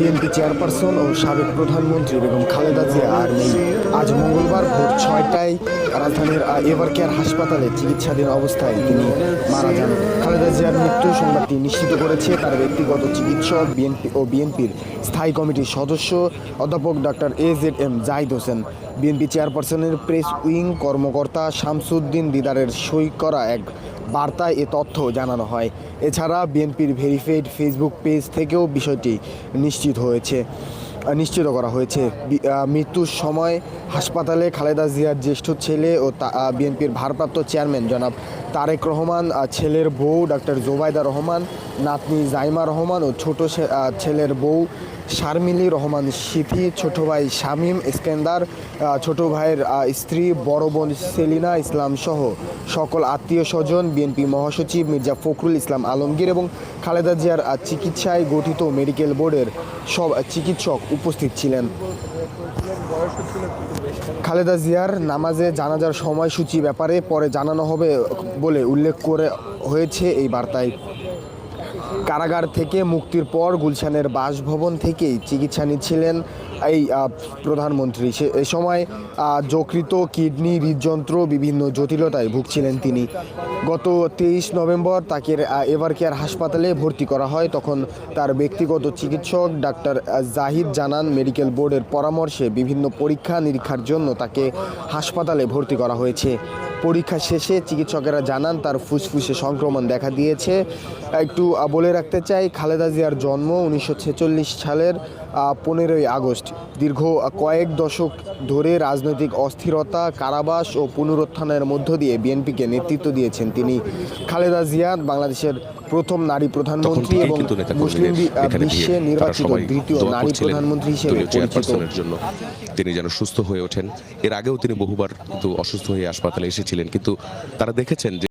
BNP chairperson ও সাবেক প্রধানমন্ত্রী বেগম খালেদা জিয়া আর নেই। আজ মঙ্গলবার ভোর ছয়টায় রাজধানীর এভার কেয়ার হাসপাতালে চিকিৎসাধীন অবস্থায় তিনি মারা যান। খালেদা জিয়ার মৃত্যু সংবাদটি নিশ্চিত করেছে তার ব্যক্তিগত চিকিৎসক, বিএনপি ও বিএনপির স্থায়ী কমিটির সদস্য অধ্যাপক doctor A Z M Zahid Hossain. BNP চেয়ারপারসনের প্রেস উইং কর্মকর্তা শামসুদ্দিন দিদারের সই করা এক বার্তায় এ তথ্য জানানো হয়। এছাড়া বিএনপির ভেরিফাইড ফেসবুক পেজ থেকেও বিষয়টি নিশ্চিত হয়েছে, নিশ্চিত করা হয়েছে। মৃত্যুর সময় হাসপাতালে খালেদা জিয়ার জ্যেষ্ঠ ছেলে ও বিএনপির ভারপ্রাপ্ত চেয়ারম্যান জনাব তারেক রহমান ছেলের বউ ডক্টর জোবাইদা রহমান, নাতনি জাইমা রহমান ও ছোট ছেলের বউ শারমিলি রহমান সিথি ছোট ভাই শামীম ইস্কেন্দার ছোট ভাইয়ের স্ত্রী বড় বোন সেলিনা ইসলাম সহ সকল আত্মীয় স্বজন বিএনপি মহাসচিব মির্জা ফখরুল ইসলাম আলমগীর এবং খালেদা জিয়ার চিকিৎসায় গঠিত মেডিকেল বোর্ডের সব চিকিৎসক উপস্থিত ছিলেন। খালেদা জিয়ার নামাজে জানাজার সময়সূচি ব্যাপারে পরে জানানো হবে বলে উল্লেখ করে হয়েছে এই বার্তায়। কারাগার থেকে মুক্তির পর গুলশানের বাসভবন থেকেই চিকিৎসা নিচ্ছিলেন এই প্রধানমন্ত্রী। সে, এ সময় যকৃত কিডনি, হৃদযন্ত্র, বিভিন্ন জটিলতায় ভুগছিলেন তিনি। গত তেইশ নভেম্বর তাকে এভার কেয়ার হাসপাতালে ভর্তি করা হয়। তখন তার ব্যক্তিগত চিকিৎসক ডাক্তার জাহিদ জানান, মেডিকেল বোর্ডের পরামর্শে বিভিন্ন পরীক্ষা নিরীক্ষার জন্য তাকে হাসপাতালে ভর্তি করা হয়েছে। পরীক্ষা শেষে চিকিৎসকেরা জানান তার ফুসফুসে সংক্রমণ দেখা দিয়েছে। একটু বলে রাখতে চাই খালেদা জিয়ার জন্ম উনিশশো ছেচল্লিশ সালের পনেরোই আগস্ট। দীর্ঘ কয়েক দশক ধরে রাজনৈতিক অস্থিরতা কারাবাস ও পুনরুত্থানের মধ্য দিয়ে বিএনপিকে নেতৃত্ব দিয়েছেন তিনি। খালেদা জিয়া বাংলাদেশের প্রথম নারী প্রধানমন্ত্রী এবং মুসলিম বিশ্বে নির্বাচিত দ্বিতীয় নারী প্রধানমন্ত্রী হিসেবে পরিচিত। জন্য। তিনি যেন সুস্থ হয়ে ওঠেন। এর আগেও তিনি বহুবার কিন্তু অসুস্থ হয়ে হাসপাতালে এসেছিলেন কিন্তু তারা দেখেছেন যে